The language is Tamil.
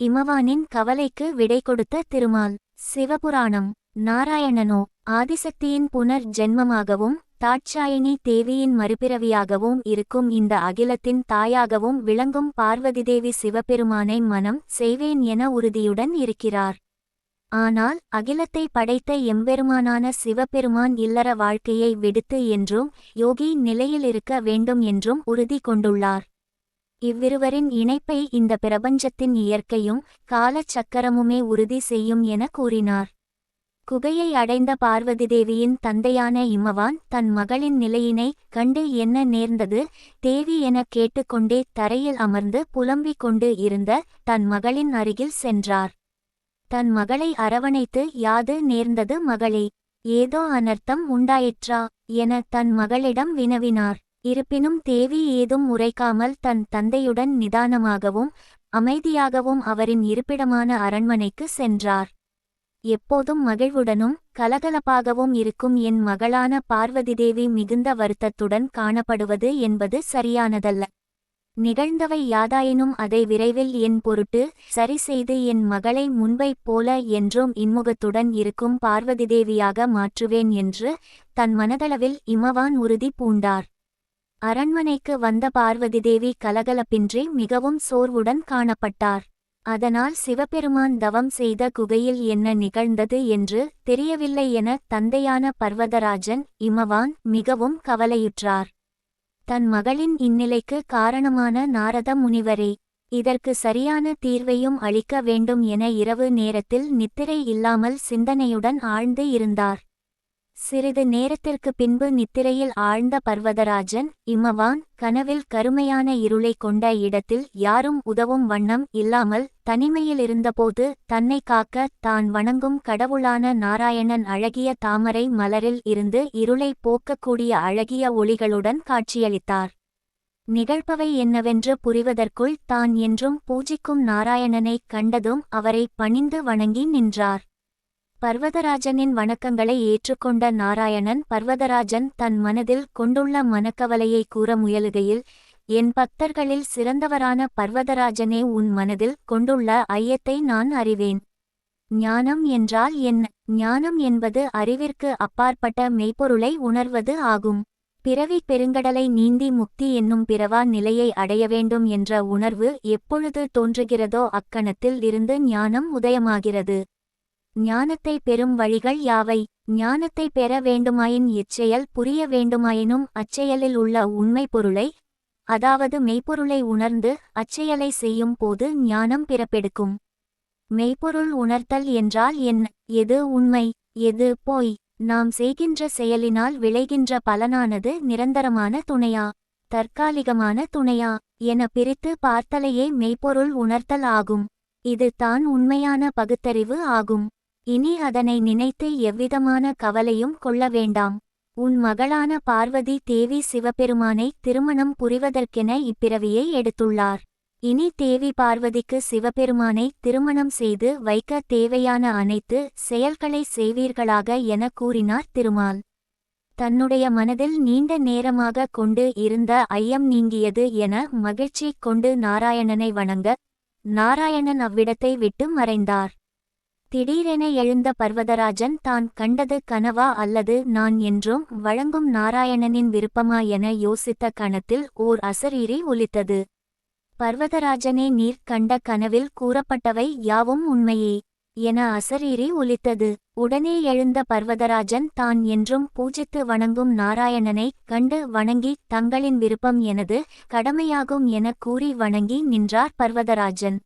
இமவானின் கவலைக்கு விடை கொடுத்த திருமால். சிவபுராணம். நாராயணனோ ஆதிசக்தியின் புனர் ஜென்மமாகவும் தாட்சாயினி தேவியின் மறுபிறவியாகவும் இருக்கும் இந்த அகிலத்தின் தாயாகவும் விளங்கும் பார்வதி தேவி சிவபெருமானை மனம் செய்வேன் என உறுதியுடன் இருக்கிறார். ஆனால் அகிலத்தை படைத்த எம்பெருமானான சிவபெருமான் இல்லற வாழ்க்கையை விடுத்து என்றும் யோகி நிலையில் இருக்க வேண்டும் என்றும் உறுதி கொண்டுள்ளார். இவ்விருவரின் இணைப்பை இந்த பிரபஞ்சத்தின் இயற்கையும் காலச் சக்கரமுமே உறுதி செய்யும் என கூறினார். குகையை அடைந்த பார்வதி தேவியின் தந்தையான இம்மவான் தன் மகளின் நிலையினை கண்டு என்ன நேர்ந்தது? தேவி எனக் கேட்டுக்கொண்டே தரையில் அமர்ந்து புலம்பிக் கொண்டு இருந்த தன் மகளின் அருகில் சென்றார். தன் மகளை அரவணைத்து யாது நேர்ந்தது மகளே ஏதோ அனர்த்தம் உண்டாயிற்றா? என தன் மகளிடம் வினவினார். இருப்பினும் தேவி ஏதும் உரைக்காமல் தன் தந்தையுடன் நிதானமாகவும் அமைதியாகவும் அவரின் இருப்பிடமான அரண்மனைக்கு சென்றார். எப்போதும் மகிழ்வுடனும் கலகலப்பாகவும் இருக்கும் என் மகளான பார்வதிதேவி மிகுந்த வருத்தத்துடன் காணப்படுவது என்பது சரியானதல்ல. நிகழ்ந்தவை யாதாயினும் அதை விரைவில் என் பொருட்டு சரி செய்து என் மகளை முன்பைப் போல என்றும் இன்முகத்துடன் இருக்கும் பார்வதிதேவியாக மாற்றுவேன் என்று தன் மனதளவில் இமவான் உறுதி பூண்டார். அரண்மனைக்கு வந்த பார்வதி தேவி கலகலப்பின்றி மிகவும் சோர்வுடன் காணப்பட்டார். அதனால் சிவபெருமான் தவம் செய்த குகையில் என்ன நிகழ்ந்தது என்று தெரியவில்லை என தந்தையான பர்வதராஜன் இமவான் மிகவும் கவலையுற்றார். தன் மகளின் இந்நிலைக்கு காரணமான நாரத முனிவரே இதற்கு சரியான தீர்வையும் அளிக்க வேண்டும் என இரவு நேரத்தில் நித்திரை இல்லாமல் சிந்தனையுடன் ஆழ்ந்து இருந்தார். சிறிது நேரத்திற்கு பின்பு நித்திரையில் ஆழ்ந்த பர்வதராஜன் இமவான் கனவில் கருமையான இருளை கொண்ட இடத்தில் யாரும் உதவும் வண்ணம் இல்லாமல் தனிமையில் இருந்தபோது தன்னை காக்க தான் வணங்கும் கடவுளான நாராயணன் அழகிய தாமரை மலரில் இருந்து இருளை போக்கக்கூடிய அழகிய ஒளிகளுடன் காட்சியளித்தார். நிகழ்பவை என்னவென்று புரிவதற்குள் தான் என்றும் பூஜிக்கும் நாராயணனைக் கண்டதும் அவரை பணிந்து வணங்கி நின்றார். பர்வதராஜனின் வணக்கங்களை ஏற்றுக்கொண்ட நாராயணன் பர்வதராஜன் தன் மனதில் கொண்டுள்ள மனக்கவலையை கூற முயலுகையில் என் பக்தர்களில் சிறந்தவரான பர்வதராஜனே உன் மனதில் கொண்டுள்ள ஐயத்தை நான் அறிவேன். ஞானம் என்றால் என்ன? ஞானம் என்பது அறிவிற்கு அப்பாற்பட்ட மெய்ப்பொருளை உணர்வது ஆகும். பிறவி பெருங்கடலை நீந்தி முக்தி என்னும் பிறவா நிலையை அடைய வேண்டும் என்ற உணர்வு எப்பொழுது தோன்றுகிறதோ அக்கணத்தில் இருந்து ஞானம் உதயமாகிறது. ஞானத்தை பெறும் வழிகள் யாவை? ஞானத்தை பெற வேண்டுமாயின் இச்செயல் புரிய வேண்டுமாயினும் அச்செயலில் உள்ள உண்மை பொருளை அதாவது மெய்ப்பொருளை உணர்ந்து அச்செயலை செய்யும் போது ஞானம் பிறப்பெடுக்கும். மெய்ப்பொருள் உணர்த்தல் என்றால் என்ன? எது உண்மை? எது போய்? நாம் செய்கின்ற செயலினால் விளைகின்ற பலனானது நிரந்தரமான துணையா? தற்காலிகமான துணையா? என பிரித்து பார்த்தலையே மெய்ப்பொருள் உணர்த்தல் ஆகும். இது தான் உண்மையான பகுத்தறிவு ஆகும். இனி அதனை நினைத்து எவ்விதமான கவலையும் கொள்ள வேண்டாம். உன் மகளான பார்வதி தேவி சிவபெருமானை திருமணம் புரிவதற்கென இப்பிறவியை எடுத்துள்ளார். இனி தேவி பார்வதிக்கு சிவபெருமானை திருமணம் செய்து வைக்க தேவையான அனைத்து செயல்களை செய்வீர்களாக என கூறினார் திருமால். தன்னுடைய மனதில் நீண்ட நேரமாக கொண்டு இருந்த ஐயம் நீங்கியது என மகிழ்ச்சி கொண்டு நாராயணனை வணங்க நாராயணன் அவ்விடத்தை விட்டு மறைந்தார். திடீரென எழுந்த பர்வதராஜன் தான் கண்டது கனவா அல்லது நான் என்றும் வழங்கும் நாராயணனின் விருப்பமா என யோசித்த கணத்தில் ஓர் அசரீரி ஒலித்தது. பர்வதராஜனே நீர் கண்ட கனவில் கூறப்பட்டவை யாவும் உண்மையே என அசரீரி ஒலித்தது. உடனே எழுந்த பர்வதராஜன் தான் என்றும் பூஜித்து வணங்கும் நாராயணனை கண்டு வணங்கி தங்களின் விருப்பம் எனது கடமையாகும் என கூறி வணங்கி நின்றார் பர்வதராஜன்.